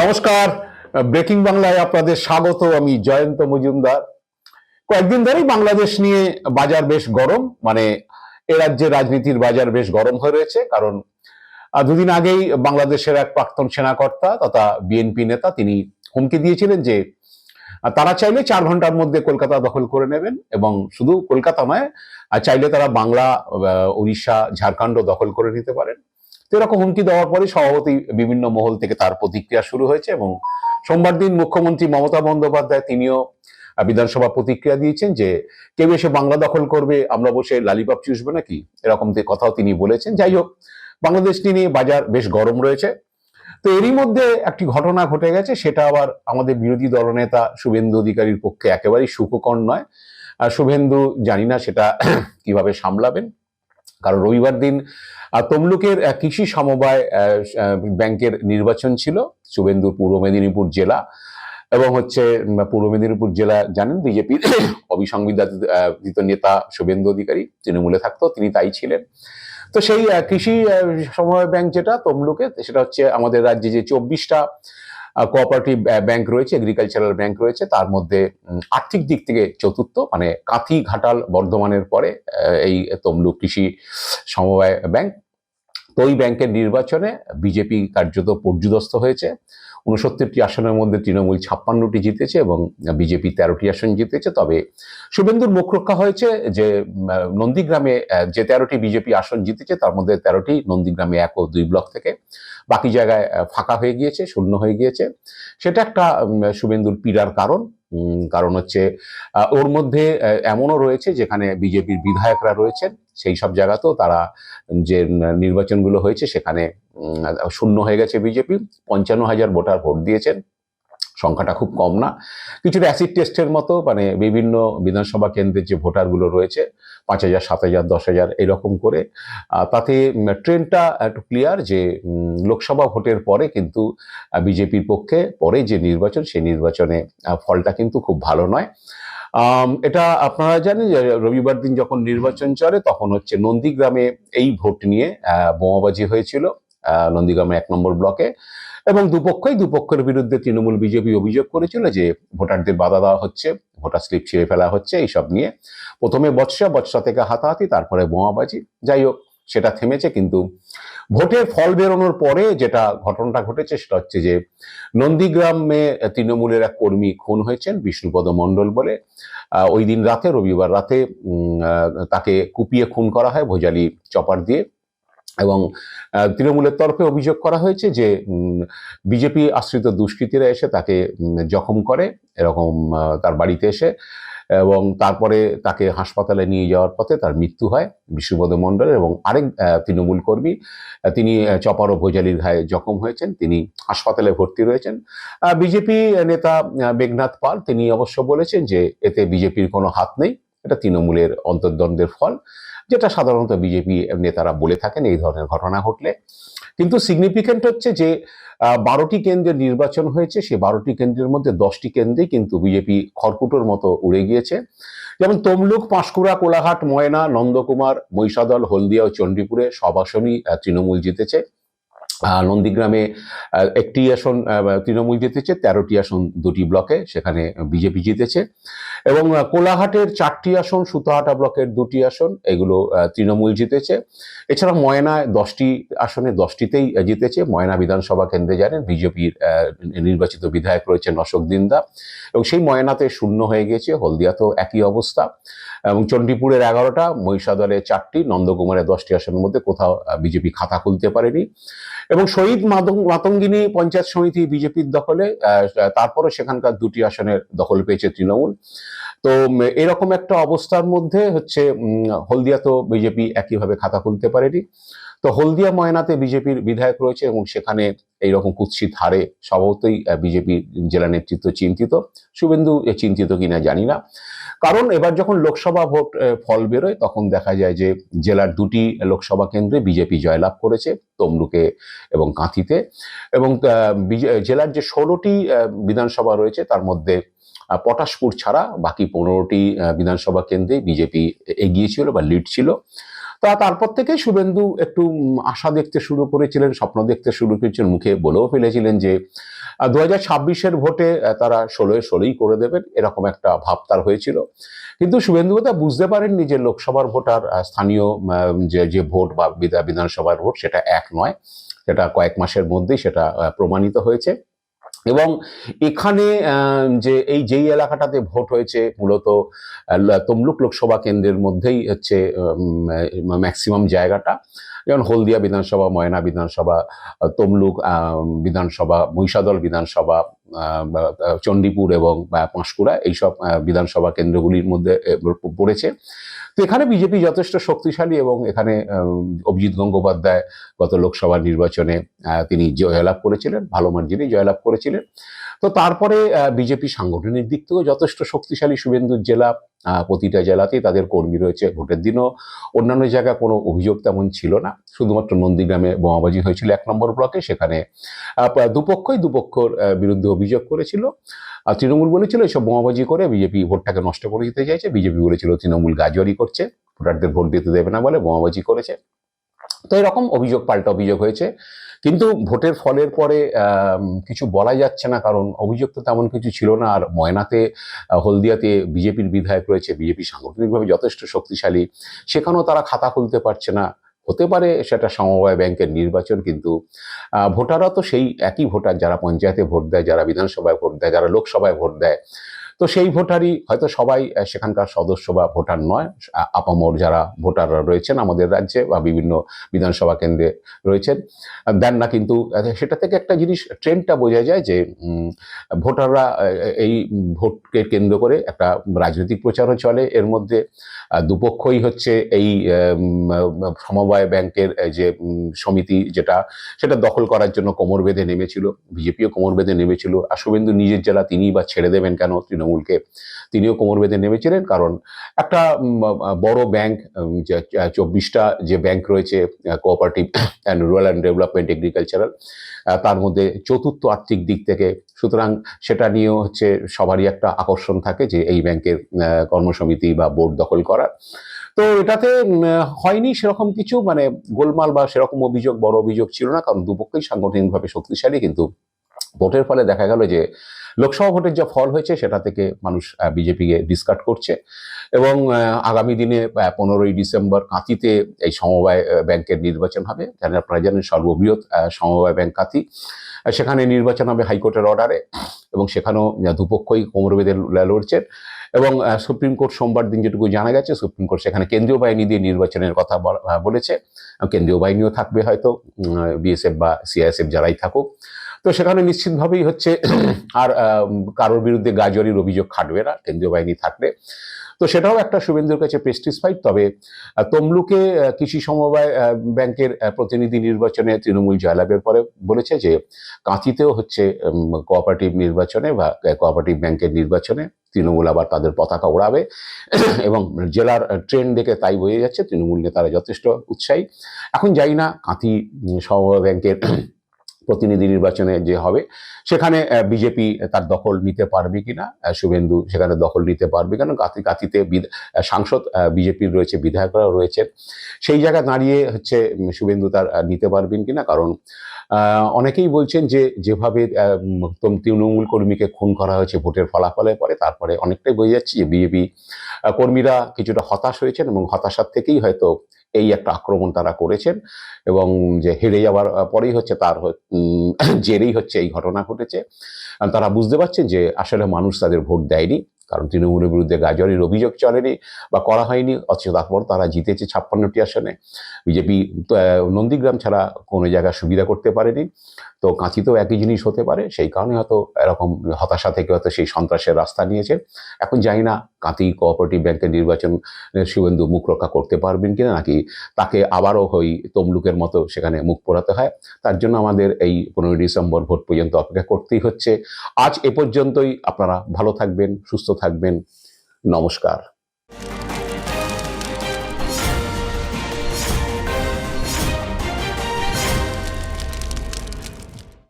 নমস্কার। ব্রেকিং বাংলায় আপনাদের স্বাগত, আমি জয়ন্ত মজুমদার। কয়েকদিন ধরেই বাংলাদেশ নিয়ে বাজার বেশ গরম মানে এ রাজ্যের রাজনীতির বাজার বেশ গরম হয়ে রয়েছে, কারণ দুদিন আগেই বাংলাদেশের এক প্রাক্তন সেনাকর্তা তথা বিএনপি নেতা তিনি হুমকি দিয়েছিলেন যে তারা চাইলে চার ঘণ্টার মধ্যে কলকাতা দখল করে নেবেন এবং শুধু কলকাতা নয় চাইলে তারা বাংলা উড়িষ্যা ঝাড়খণ্ড দখল করে নিতে পারেন। এরকম হুমকি দেওয়ার পরে সভাপতি বিভিন্ন মহল থেকে তার প্রতিক্রিয়া শুরু হয়েছে এবং সোমবার দিন মুখ্যমন্ত্রী মমতা বন্দ্যোপাধ্যায় তিনিও বিধানসভা প্রতিক্রিয়া দিয়েছেন যে কেউ এসে বাংলা দখল করবে, আমরা বসে লালিপাপ চুষবে নাকি? এরকম কথাও তিনি বলেছেন। যাই হোক, বাংলাদেশ নিয়ে বাজার বেশ গরম রয়েছে। তো এরই মধ্যে একটি ঘটনা ঘটে গেছে, সেটা আবার আমাদের বিরোধী দলনেতা শুভেন্দু অধিকারীর পক্ষে একেবারেই সুখকর নয়। আর শুভেন্দু জানি না সেটা কীভাবে সামলাবেন। কারণ রবিবার দিন তমলুকের কৃষি সমবায় ব্যাংকের নির্বাচন ছিল, শুভেন্দুর পূর্ব মেদিনীপুর জেলা এবং হচ্ছে পূর্ব মেদিনীপুর জেলা জানেন বিজেপির অবিসংবিধানিত নেতা শুভেন্দু অধিকারী, তৃণমূলে থাকতো, তিনি তাই ছিলেন। তো সেই কৃষি সমবায় ব্যাংক যেটা তমলুকে, সেটা হচ্ছে আমাদের রাজ্যে যে চব্বিশটা কোঅপারেটিভ ব্যাংক রয়েছে এগ্রিকালচারাল ব্যাংক রয়েছে, তার মধ্যে আর্থিক দিক থেকে চতুর্থ মানে কাঁথি ঘাটাল বর্ধমানের পরে এই তমলুক কৃষি সমবায় ব্যাংক তো ওই ব্যাংকের নির্বাচনে বিজেপি কার্যত পর্যুদস্ত হয়েছে উনসত্তরটি আসনের মধ্যে তৃণমূল ছাপ্পান্নটি জিতেছে এবং বিজেপি তেরোটি আসন জিতেছে, তবে শুভেন্দুর মুখ রক্ষা হয়েছে যে নন্দীগ্রামে যে তেরোটি বিজেপি আসন জিতেছে, তার মধ্যে তেরোটি নন্দীগ্রামে এক ও দুই ব্লক থেকে। বাকি জায়গায় ফাঁকা হয়ে গিয়েছে, শূন্য হয়ে গিয়েছে। সেটা একটা শুভেন্দুর পীড়ার কারণ। কারণ হচ্ছে ওর মধ্যে এমনও রয়েছে যেখানে বিজেপির বিধায়করা রয়েছেন, সেই সব জায়গাতেও তারা যে নির্বাচনগুলো হয়েছে সেখানে শূন্য হয়ে গেছে বিজেপি। পঞ্চান্ন হাজার ভোটার ভোট দিয়েছেন। সংখ্যাটা খুব কম না। কিছুটা অ্যাসিড টেস্টের মতো মানে বিভিন্ন বিধানসভা কেন্দ্রের যে ভোটারগুলো রয়েছে, পাঁচ হাজার, সাত হাজার, দশ হাজার, এরকম করে। তাতে ট্রেনটা একটু ক্লিয়ার যে লোকসভা ভোটের পরে কিন্তু বিজেপির পক্ষে, পরে যে নির্বাচন, সেই নির্বাচনে ফলটা কিন্তু খুব ভালো নয়। এটা আপনারা জানেন যে, রবিবার দিন যখন নির্বাচন চলে, তখন হচ্ছে নন্দীগ্রামে এই ভোট নিয়ে বোমাবাজি হয়েছিল। আহ, নন্দীগ্রামে এক নম্বর ব্লকে এবং দুপক্ষই দুপক্ষের বিরুদ্ধে তৃণমূল বিজেপি অভিযোগ করেছিল যে ভোটারদের বাধা দেওয়া হচ্ছে ভোটার স্লিপ ছিঁড়ে ফেলা হচ্ছে এইসব নিয়ে। প্রথমে বৎসা বৎসা থেকে হাতাহাতি তারপরে বোমাবাজি। যাই হোক সেটা থেমেছে কিন্তু ভোটের ফল বেরোনোর পরে যেটা ঘটনাটা ঘটেছে সেটা হচ্ছে যে নন্দীগ্রামে তৃণমূলের এক কর্মী খুন হয়েছেন বিষ্ণুপদ মণ্ডল বলে। ওই দিন রাতে রবিবার রাতে তাকে কুপিয়ে খুন করা হয় ভোজালি চপার দিয়ে। এবং তৃণমূলের তরফে অভিযোগ করা হয়েছে যে বিজেপি আশ্রিত দুষ্কৃতীরা এসে তাকে জখম করে, এরকম তার বাড়িতে এসে এবং তারপরে তাকে হাসপাতালে নিয়ে যাওয়ার পথে তার মৃত্যু হয় বিষ্ণুপদ মণ্ডল এবং আরেক তৃণমূল কর্মী তিনি চপার ও ভোজালির ঘায়ে জখম হয়েছেন, তিনি হাসপাতালে ভর্তি রয়েছেন। বিজেপি নেতা মেঘনাথ পাল, তিনি অবশ্য বলেছেন যে, এতে বিজেপির কোনো হাত নেই, এটা তৃণমূলের অন্তর্দ্বন্দ্বের ফল। যেটা সাধারণত বিজেপি নেতারা বলে থাকেন, এই ধরনের ঘটনা ঘটলে। কিন্তু সিগনিফিকেন্ট হচ্ছে যে বারোটি কেন্দ্রের নির্বাচন হয়েছে। সে বারোটি কেন্দ্রের মধ্যে দশটি কেন্দ্রে কিন্তু বিজেপি খড়কুটোর মতো উড়ে গিয়েছে। যেমন তমলুক, পাঁশকুড়া, কোলাঘাট, ময়না, নন্দকুমার, মহিষাদল, হলদিয়া ও চণ্ডীপুরে সব আসনই তৃণমূল জিতেছে। নন্দীগ্রামে একটি আসন তৃণমূল জিতেছে, তেরোটি আসন দুটি ব্লকে, সেখানে বিজেপি জিতেছে। এবং কোলাহাটের চারটি আসন, সুতাহাটা ব্লকের দুটি আসন, এগুলো তৃণমূল জিতেছে। এছাড়া ময়নায় দশটি আসনে দশটিতেই জিতেছে। ময়না বিধানসভা কেন্দ্রে জানেন, বিজেপির নির্বাচিত বিধায়ক রয়েছেন অশোক দিন্দা। এবং সেই ময়নাতে শূন্য হয়ে গেছে, হলদিয়াতেও একই অবস্থা। এবং চণ্ডীপুরের এগারোটা, মহিষাদলের চারটি নন্দকুমারের দশটি আসনের মধ্যে কোথাও বিজেপি খাতা খুলতে পারেনি। এবং শহীদ মাতঙ্গিনী পঞ্চায়েত সমিতি বিজেপির দখলে তারপরও সেখানকার দুটি আসনের দখল পেয়েছে তৃণমূল। তো এরকম একটা অবস্থার মধ্যে হচ্ছে হলদিয়া তো বিজেপি একইভাবে খাতা খুলতে পারেনি। তো হলদিয়া ময়নাতে বিজেপির বিধায়ক রয়েছে এবং সেখানে এইরকম কুৎসিত হারে স্বভাবতই বিজেপি জেলা নেতৃত্ব চিন্তিত। শুভেন্দু চিন্তিত কিনা জানি না। কারণ এবার যখন লোকসভা ভোট ফল বেরোয়, তখন দেখা যায় যে জেলার দুটি লোকসভা কেন্দ্রে বিজেপি জয়লাভ করেছে তমলুকে এবং কাঁথিতে। এবং জেলার যে ষোলোটি বিধানসভা রয়েছে, তার মধ্যে পটাশপুর ছাড়া বাকি পনেরোটি বিধানসভা কেন্দ্রে বিজেপি এগিয়ে ছিল বা লিড ছিল। তা তারপর থেকেই শুভেন্দু একটু আশা দেখতে শুরু করেছিলেন, স্বপ্ন দেখতে শুরু করেছিলেন, মুখে বলেও ফেলেছিলেন যে দু হাজার ছাব্বিশের ভোটে তারা ষোলোয় ষোলোই করে দেবেন, এরকম একটা ভাব তার হয়েছিল। কিন্তু শুভেন্দু তা বুঝতে পারেননি যে লোকসভার ভোট আর স্থানীয় যে যে ভোট বা বিধা- বিধানসভার ভোট সেটা এক নয়, সেটা কয়েক মাসের মধ্যেই সেটা প্রমাণিত হয়েছে। এবং এখানে যে এই যেই এলাকাটাতে ভোট হয়েছে, মূলত তমলুক লোকসভা কেন্দ্রের মধ্যেই হচ্ছে ম্যাক্সিমাম জায়গাটা। যেমন হলদিয়া বিধানসভা, ময়না বিধানসভা, তমলুক বিধানসভা, মহিষাদল বিধানসভা চণ্ডীপুর এবং পাঁশকুড়া এইসব বিধানসভা কেন্দ্রগুলির মধ্যে পড়েছে। তো এখানে বিজেপি যথেষ্ট শক্তিশালী এবং এখানে অভিজিৎ গঙ্গোপাধ্যায় গত লোকসভা নির্বাচনে তিনি জয়লাভ করেছিলেন, ভালো মার্জিনে জয়লাভ করেছিলেন। তো তারপরে বিজেপি সাংগঠনিক দিক থেকেও যথেষ্ট শক্তিশালী শুভেন্দুর জেলা প্রতিটা জেলাতেই তাদের কর্মী রয়েছে ভোটের দিনও। অন্যান্য জায়গায় কোনো অভিযোগ তেমন ছিল না। শুধুমাত্র নন্দীগ্রামে বোমাবাজি হয়েছিল এক নম্বর ব্লকে, সেখানে দুপক্ষই দুপক্ষর বিরুদ্ধে অভিযোগ করেছিল। আর তৃণমূল বলেছিল, এসব বোমাবাজি করে বিজেপি ভোটটাকে নষ্ট করে দিতে চাইছে। বিজেপি বলেছিল, তৃণমূল গাজুয়ারি করছে, ভোটারদের ভোট দিতে দেবে না বলে বোমাবাজি করেছে। তো এরকম অভিযোগ, পাল্টা অভিযোগ হয়েছে। কিন্তু ভোটের ফলের পরে কিছু বলা যাচ্ছে না, কারণ অভিযোগ তো তেমন কিছু ছিল না। আর ময়নাতে হলদিয়াতে বিজেপির বিধায়ক রয়েছে, বিজেপি সাংগঠনিকভাবে যথেষ্ট শক্তিশালী। সেখানেও তারা খাতা খুলতে পারছে না। হতে পারে সেটা সমবায় ব্যাংকের নির্বাচন, কিন্তু ভোটাররা তো সেই একই ভোটার যারা পঞ্চায়েতে ভোট দেয়, যারা বিধানসভায় ভোট দেয়, যারা লোকসভায় ভোট দেয়। তো সেই ভোটারই হয়তো সবাই সেখানকার সদস্য বা ভোটার নয় আপামর যারা ভোটাররা রয়েছেন, আমাদের রাজ্যে বা বিভিন্ন বিধানসভা কেন্দ্রে রয়েছেন দেন না কিন্তু সেটা থেকে একটা জিনিস, ট্রেন্ডটা বোঝা যায় যে ভোটাররা এই ভোটকে কেন্দ্র করে একটা রাজনৈতিক প্রচারও চলে। এর মধ্যে দুপক্ষই হচ্ছে এই সমবায় ব্যাংকের যে সমিতি যেটা, সেটা দখল করার জন্য কোমর বেঁধে নেমেছিল, বিজেপিও কোমর বেঁধে নেমেছিল। আর শুভেন্দু নিজের জেলা তিনি বা ছেড়ে দেবেন কেন তৃণমূলকে, তিনিও কোমর বেঁধে নেমেছিলেন কারণ একটা বড় ব্যাংক চব্বিশটা যে ব্যাংক রয়েছে cooperative and rural and development agricultural তার মধ্যে চতুর্থ আর্থিক দিক থেকে। সুতরাং সেটা নিয়েও হচ্ছে সবারই একটা আকর্ষণ থাকে যে এই ব্যাংকের কর্মসমিতি বা বোর্ড দখল করার। তো এটাতে হয়নি সেরকম কিছু মানে গোলমাল বা সেরকম অভিযোগ, বড় অভিযোগ ছিল না, কারণ দুপক্ষই সাংগঠনিকভাবে শক্তিশালী, কিন্তু ভোটের ফলে দেখা গেল যে লোকসভা ভোটের যা ফল হয়েছে, সেটা থেকে মানুষ বিজেপিকে ডিসকার্ড করছে। এবং আগামী দিনে পনেরোই ডিসেম্বর কাঁথিতে এই সমবায় ব্যাংকের নির্বাচন হবে। জানেন আপনারা জানেন, সর্ববৃহৎ সমবায় ব্যাংক কাঁথি। সেখানে নির্বাচন হবে হাইকোর্টের অর্ডারে এবং সেখানেও দুপক্ষই কোমর বেঁধে লড়ছেন। এবং সুপ্রিম কোর্ট সোমবার দিন যেটুকু জানা গেছে, সুপ্রিম কোর্ট সেখানে কেন্দ্রীয় বাহিনী দিয়ে নির্বাচনের কথা বলেছে। কেন্দ্রীয় বাহিনীও থাকবে হয়তো বিএসএফ বা সিআইএসএফ যারাই থাকুক। তো সেখানে নিশ্চিতভাবেই হচ্ছে, আর কারোর বিরুদ্ধে গাজরির অভিযোগ খাটবে না, কেন্দ্রীয় বাহিনী থাকলে তো সেটাও একটা শুভেন্দুর কাছে প্রেস্টিজ ফাইট তবে তমলুকে কৃষি সমবায় ব্যাংকের প্রতিনিধি নির্বাচনে তৃণমূল জয়লাভের পরে বলেছে যে, কাঁথিতেও হচ্ছে কোঅপারেটিভ নির্বাচনে বা কোঅপারেটিভ ব্যাংকের নির্বাচনে তৃণমূল আবার তাদের পতাকা ওড়াবে। এবং জেলার ট্রেন দেখে তাই বোঝা যাচ্ছে, তৃণমূল নেতারা যথেষ্ট উৎসাহী। এখন যাই না, কাঁথি সমবায় ব্যাংকের প্রতিনিধি নির্বাচনে যে হবে, সেখানে বিজেপি তার দখল নিতে পারবে কিনা শুভেন্দু সেখানে দখল নিতে পারবে কেন? কাতি কাতিতে সাংসদ বিজেপির রয়েছে, বিধায়করাও রয়েছেন। সেই জায়গায় দাঁড়িয়ে হচ্ছে শুভেন্দু তার নিতে পারবেন কিনা? কারণ অনেকেই বলছেন যে যেভাবে তৃণমূল কর্মীকে খুন করা হয়েছে, ভোটের ফলাফলের পরে, তারপরে অনেকটাই বোঝা যাচ্ছে যে বিজেপি কর্মীরা কিছুটা হতাশ হয়েছেন এবং হতাশার থেকেই হয়তো এই একটা আক্রমণ তারা করেছেন এবং যে হেরে যাওয়ার পরেই হচ্ছে তার জেরেই হচ্ছে এই ঘটনা ঘটেছে। তারা বুঝতে পারছেন যে আসলে মানুষ তাদের ভোট দেয়নি, কারণ তৃণমূলের বিরুদ্ধে গাজরের অভিযোগ চলেনি বা করা হয়নি, অথচ তারপর তারা জিতেছে ছাপ্পান্নটি আসনে। বিজেপি নন্দীগ্রাম ছাড়া কোনো জায়গায় সুবিধা করতে পারেনি। তো কাঁথিতেও একই জিনিস হতে পারে, সেই কারণে হয়তো এরকম হতাশা থেকে হয়তো সেই সন্ত্রাসের রাস্তা নিয়েছে। এখন জানি না কাঁথি কোঅপারেটিভ ব্যাংকের নির্বাচন শিবেন্দু মুখ রক্ষা করতে পারবেন কিনা নাকি তাকে আবারও ওই তমলুকের মতো সেখানে মুখ পোড়াতে হয়? তার জন্য আমাদের এই পনেরোই ডিসেম্বর ভোট পর্যন্ত অপেক্ষা করতেই হচ্ছে। আজ এ পর্যন্তই। আপনারা ভালো থাকবেন, সুস্থ থাকবেন। নমস্কার।